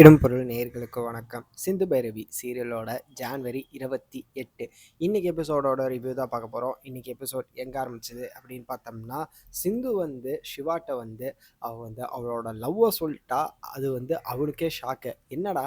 இடம்பொருள் நேயர்களுக்கு வணக்கம். சிந்து பைரவி சீரியலோட ஜான்வரி இருபத்தி எட்டு. இன்னைக்கு எபிசோடோட ரிவ்யூ தான் பார்க்க போகிறோம் இன்னைக்கு எபிசோட் எங்கே ஆரம்பிச்சது அப்படின்னு பார்த்தோம்னா சிந்து வந்து சிவாட்ட வந்து அவ வந்து அவளோட லவ்வை சொல்லிட்டா. அது வந்து அவனுக்கே ஷாக்கு என்னடா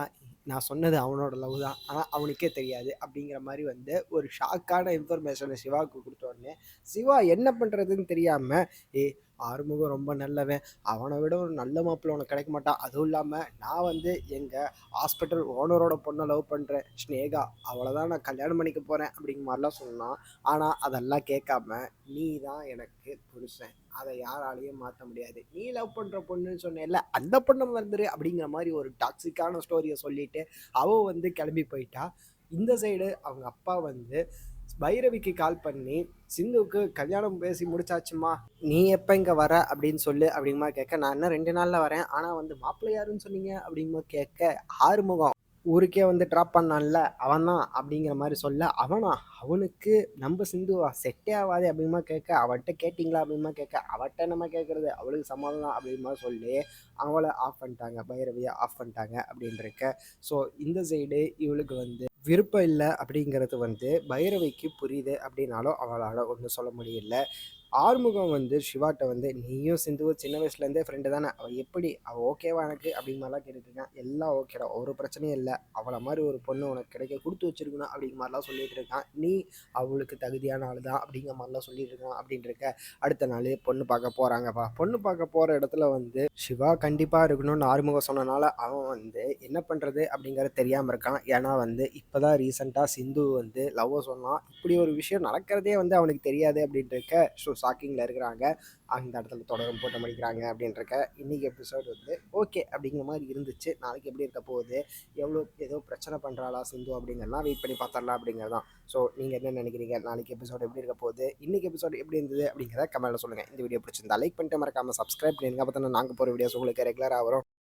நான் சொன்னது அவனோட லவ் தான். ஆனால் அவனுக்கே தெரியாது அப்படிங்கிற மாதிரி வந்து ஒரு ஷாக்கான இன்ஃபர்மேஷனை சிவாவுக்கு கொடுத்த உடனே சிவா என்ன பண்ணுறதுன்னு தெரியாமல் ஏ ஆறுமுகம் ரொம்ப நல்லவன். அவனை விட ஒரு நல்ல மாப்பிள்ளை உனக்கு கிடைக்க மாட்டான் அதுவும் இல்லாமல் நான் வந்து எங்கள் ஹாஸ்பிட்டல் ஓனரோட பொண்ணை லவ் பண்ணுறேன் ஸ்னேகா அவளை தான் நான் கல்யாணம் பண்ணிக்க போகிறேன் அப்படிங்கிற மாதிரிலாம் சொன்னான் ஆனால் அதெல்லாம் கேட்காம நீ தான் எனக்கு புருஷன். அதை யாராலையும் மாற்ற முடியாது. நீ லவ் பண்ணுற பொண்ணுன்னு சொன்னேன்ல அந்த பொண்ணை வந்துரு அப்படிங்கிற மாதிரி ஒரு டாக்ஸிக்கான ஸ்டோரியை சொல்லிட்டு அவள் வந்து கிளம்பி போயிட்டா. இந்த சைடு அவங்க அப்பா வந்து பைரவிக்கு கால் பண்ணி சிந்துவுக்கு கல்யாணம் பேசி முடிச்சாச்சுமா? நீ எப்போ இங்கே வர? அப்படின்னு சொல்லு அப்படிங்கமா கேட்க நான் இன்னும் ரெண்டு நாளில் வரேன். ஆனால் வந்து மாப்பிள்ளை யாருன்னு சொன்னீங்க? அப்படிங்கமா கேட்க ஆறுமுகம். ஊருக்கே வந்து ட்ராப் பண்ணான்ல. அவன் தான். அப்படிங்கிற மாதிரி சொல்ல அவனா? அவனுக்கு நம்ம சிந்துவா? செட்டே ஆகாது. அப்படிமா கேட்க அவட்ட கேட்டிங்களா? அப்படிமா கேட்க அவட்ட நம்ம கேட்குறது. அவளுக்கு சமாதானம் அப்படிமா சொல்லி அவளை ஆஃப் பண்ணிட்டாங்க. பைரவியை ஆஃப் பண்ணிட்டாங்க அப்படின்றக்க ஸோ இந்த சைடு இவளுக்கு வந்து விருப்பம் இல்லை அப்படிங்கிறது வந்து பைரவிக்கு புரியுது அப்படின்னாலும் அவளால் ஒன்றும் சொல்ல முடியல. ஆறுமுகம் வந்து சிவாட்ட வந்து நீயும் சிந்துவும் சின்ன வயசுலேருந்தே ஃப்ரெண்டு தானே. அவள் எப்படி? அவள் ஓகேவா எனக்கு? அப்படிங்க மாதிரிலாம் கேட்டுருக்கான் எல்லாம் ஓகேடா ஒரு பிரச்சனையும் இல்லை. அவளை மாதிரி ஒரு பொண்ணு உனக்கு கிடைக்க கொடுத்து வச்சிருக்கணும். அப்படிங்கிற மாதிரிலாம் சொல்லிட்டு இருக்கான் நீ அவளுக்கு தகுதியான ஆள் தான். அப்படிங்கிற மாதிரிலாம் சொல்லிட்டு இருக்கான் அப்படின்ட்டு இருக்க அடுத்த நாள் பொண்ணு பார்க்க போகிறாங்கப்பா பொண்ணு பார்க்க போகிற இடத்துல வந்து சிவா கண்டிப்பாக இருக்கணும்னு ஆறுமுகம் சொன்னனால அவன் வந்து என்ன பண்ணுறது அப்படிங்கிறது தெரியாமல் இருக்கான். ஏன்னா வந்து இப்போ தான் ரீசெண்டாக சிந்து வந்து லவ்வை சொன்னான். இப்படி ஒரு விஷயம் நடக்கிறதே வந்து அவனுக்கு தெரியாது. அப்படின்ட்டு இருக்க ஸோ ஷாக்கிங்கில் இருக்கிறாங்க. அந்த இடத்துல தொடரும் போட்ட மடிக்கிறாங்க அப்படின்றக்க இன்றைக்கி எபிசோடு வந்து ஓகே அப்படிங்கிற மாதிரி இருந்துச்சு. நாளைக்கு எப்படி இருக்க போகுது? எவ்வளோ ஏதோ பிரச்சனை பண்ணுறாளா சிந்து அப்படிங்கிறலாம் வெயிட் பண்ணி பார்த்துடலாம் அப்படிங்கிறது தான் ஸோ நீங்கள் என்ன நினைக்கிறீங்க? நாளைக்கு எபிசோடு எப்படி இருக்க போகுது? இன்றைக்கி எபிசோடு எப்படி இருந்தது? அப்படிங்கிறத கமெண்ட்டில் சொல்லுங்கள் இந்த வீடியோ பிடிச்சிருந்தா லைக் பண்ணிட்டு மறக்காமல் சப்ஸ்கிரைப் பண்ணிடுங்க. அப்போ நாங்கள் போகிற வீடியோஸ் உங்களுக்கு ரெகுலராக வரும்.